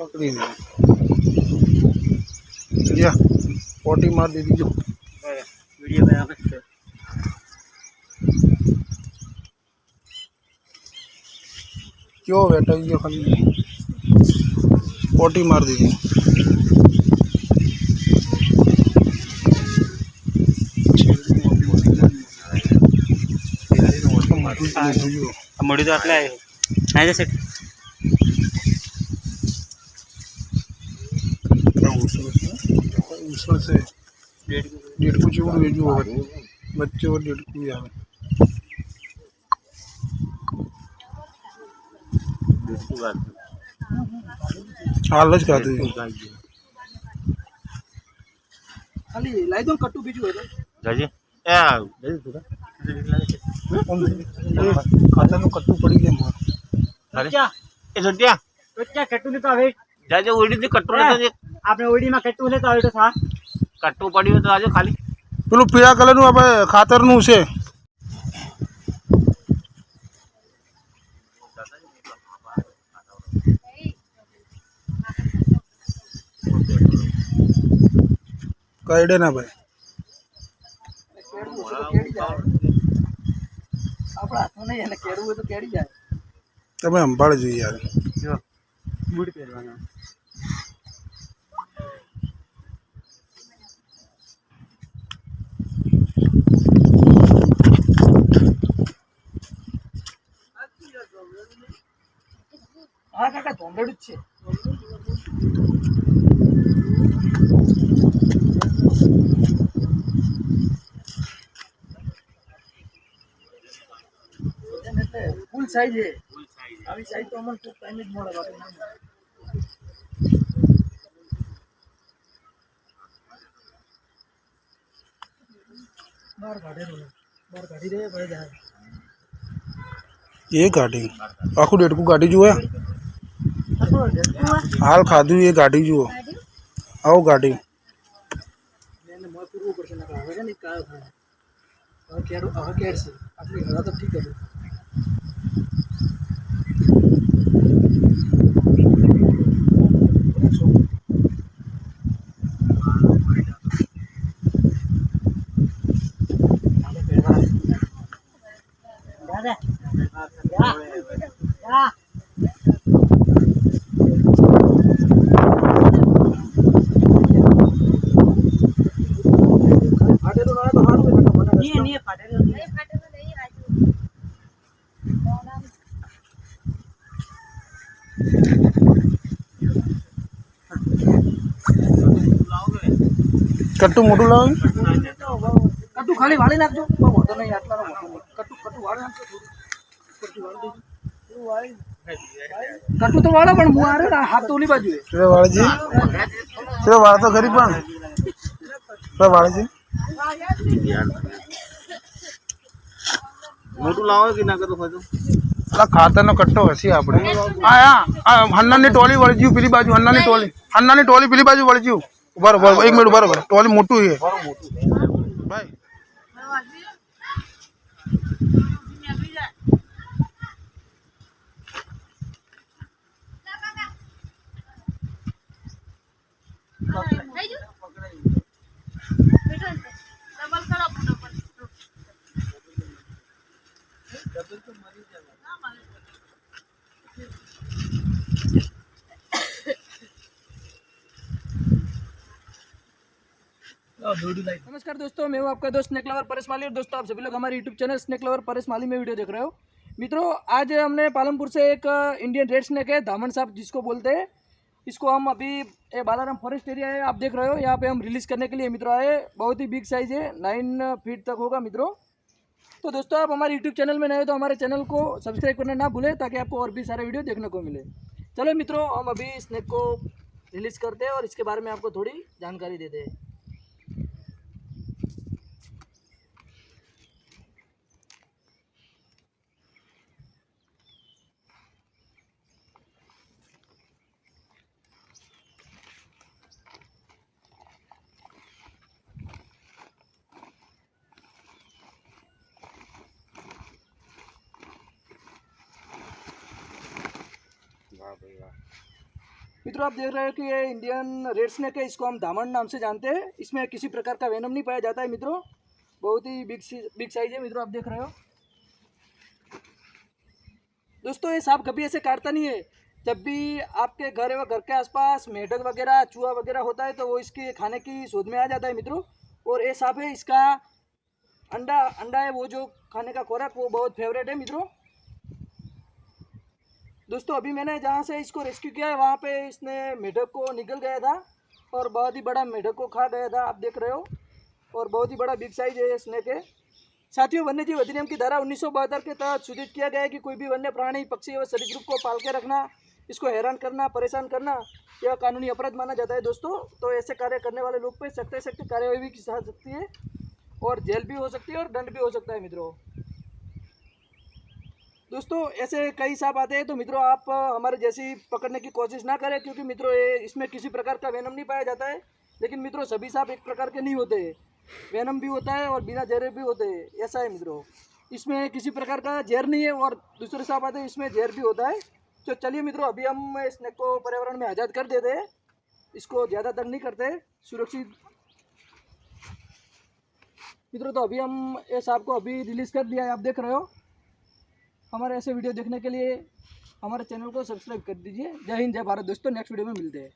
पकड़ी नहीं लिया पोटी मार दी वीडियो वीडियो में आप क्यों बेटा वीडियो खाली? पोटी मार दी थी हाँ। मोड़ी तो आप रहा हूँ उसमें उसमें से डेढ़ कुछ और जो होगा बच्चे और डेढ़ कुछ यहाँ आलस खाते तो हैं खाली लाई दो कट्टू बीजू है तो। जाजी ए जाजी थोड़ा। खाता नो कट्टू पड़ी गया मार अरे क्या? ए जोटिया तो क्या कट्टू ने तो अबे जाजे ओडी ने कट्टू ने तो આપણે ઓડીમાં કટ્ટું લેતા હોય તો સા કટરો પડ્યું તો આજે ખાલી. પેલું પીળા કલરનું આપણે ખાતરનું છે. કઈડે ના ભાઈ. તમે સંભાળજો યાર. બૂટ પહેરવાના. હા કાકા ધોંધળું જ છે એટલે ફૂલ સાઈઝ છે આવી સાઈઝ તો અમને ખૂબ ટાઈમ જ મળે બાકી ના મળે. બહાર કાઢેલું છે. બહાર કાઢી દે ભાઈ જાય એ ગાડી આખું ડેટકું ગાડી જુએ હાલ ખાધું એ ગાડી જુઓ. આવો ગાડી. હવે કેર હવે કેર છે. આપણે ઘણા તો ઠીક હતું કટ્ટું મોટું લાવો. કટુ ખાલી વાળી નાખજો. બહુ મોટો નહીં આટલાનો મોટો નહીં. કટુ કટુ વાળી નાખજો કટુ વાળી તો વાળો પણ હું આરે હાથ તો ઓલી બાજુ છે વાળજી. છે વાળ તો ખરી પણ. છે વાળજી. મોટું લાવો કે ના કરો તો આ ખાતરનો કટ્ટો હશે આપણે. આ આ આ હન્નાની ટોલી વળજ્યું પેલી બાજુ હન્નાની ટોલી. હન્નાની ટોલી પેલી બાજુ વળજ્યું. ઊભા ઊભા એક મિનિટ ઊભા રહો ટોલી મોટું છે. ભાઈ. થઈ ગયું? नमस्कार दोस्तों, मैं हूँ आपका दोस्त स्नेक लवर परेश माली और दोस्तों, आप सभी लोग हमारे YouTube channel snake lover Paresh Mali में वीडियो देख रहे हो। मित्रों, आज हमने पालमपुर से एक इंडियन रेड स्नेक है धामन साहब जिसको बोलते हैं। इसको हम अभी बालाराम फॉरेस्ट एरिया है, आप देख रहे हो, यहाँ पे हम रिलीज़ करने के लिए मित्रों आए बहुत ही बिग साइज़ है नाइन फीट तक होगा मित्रों। तो दोस्तों, आप हमारे यूट्यूब चैनल में नए तो हमारे चैनल को सब्सक्राइब करना ना भूलें, ताकि आपको और भी सारे वीडियो देखने को मिले। चलो मित्रों, हम अभी स्नेक को रिलीज़ करते हैं और इसके बारे में आपको थोड़ी जानकारी देते हैं। पड़ेगा मित्रों, आप देख रहे हो कि ये इंडियन रेड स्नैक है, इसको हम दामन नाम से जानते हैं। इसमें किसी प्रकार का वेनम नहीं पाया जाता है, मित्रों। बहुत ही बिग बिग साइज़ है, मित्रों, आप देख रहे हो। दोस्तों, ये सांप कभी ऐसे काटता नहीं है। जब भी आपके घर व घर के आसपास मेढक वगैरह, चूहा वगैरह होता है तो वो इसके खाने की शोध में आ जाता है, मित्रों। और ये सांप है, इसका अंडा अंडा है, वो जो खाने का खोराक, वो बहुत फेवरेट है, मित्रों। दोस्तों, अभी मैंने जहाँ से इसको रेस्क्यू किया है, वहाँ पे इसने मेढक को निकल गया था और बहुत ही बड़ा मेढक को खा गया था, आप देख रहे हो। और बहुत ही बड़ा बिग साइज़ है ये स्नेक है साथियों वन्य जीव अधिनियम की धारा उन्नीस के तहत सूचित किया गया है कि कोई भी वन्य प्राणी, पक्षी व सरीसृप को पाल के रखना, इसको हैरान करना, परेशान करना, यह कानूनी अपराध माना जाता है दोस्तों। तो ऐसे कार्य करने वाले लोग पे सख्त सख्त कार्यवाही भी की जा सकती है और जेल भी हो सकती है और दंड भी हो सकता है, मित्रों। दोस्तों, ऐसे कई सांप आते हैं तो मित्रों, आप हमारे जैसी पकड़ने की कोशिश ना करें, क्योंकि मित्रों, ये इसमें किसी प्रकार का वेनम नहीं पाया जाता है। लेकिन मित्रों, सभी सांप एक प्रकार के नहीं होते वेनम भी होता है और बिना जहर भी होते हैं। ऐसा है मित्रों। इसमें किसी प्रकार का जहर नहीं है और दूसरे सांप आते हैं इसमें जहर भी होता है। तो चलिए मित्रों, अभी हम स्नेक को पर्यावरण में आज़ाद कर देते हैं। इसको ज़्यादा तंग नहीं करते, सुरक्षित। मित्रों तो अभी हम ये सांप को अभी रिलीज़ कर दिया है, आप देख रहे हो। हमारे ऐसे वीडियो देखने के लिए हमारे चैनल को सब्सक्राइब कर दीजिए। जय हिंद, जय भारत। दोस्तों नेक्स्ट वीडियो में मिलते हैं।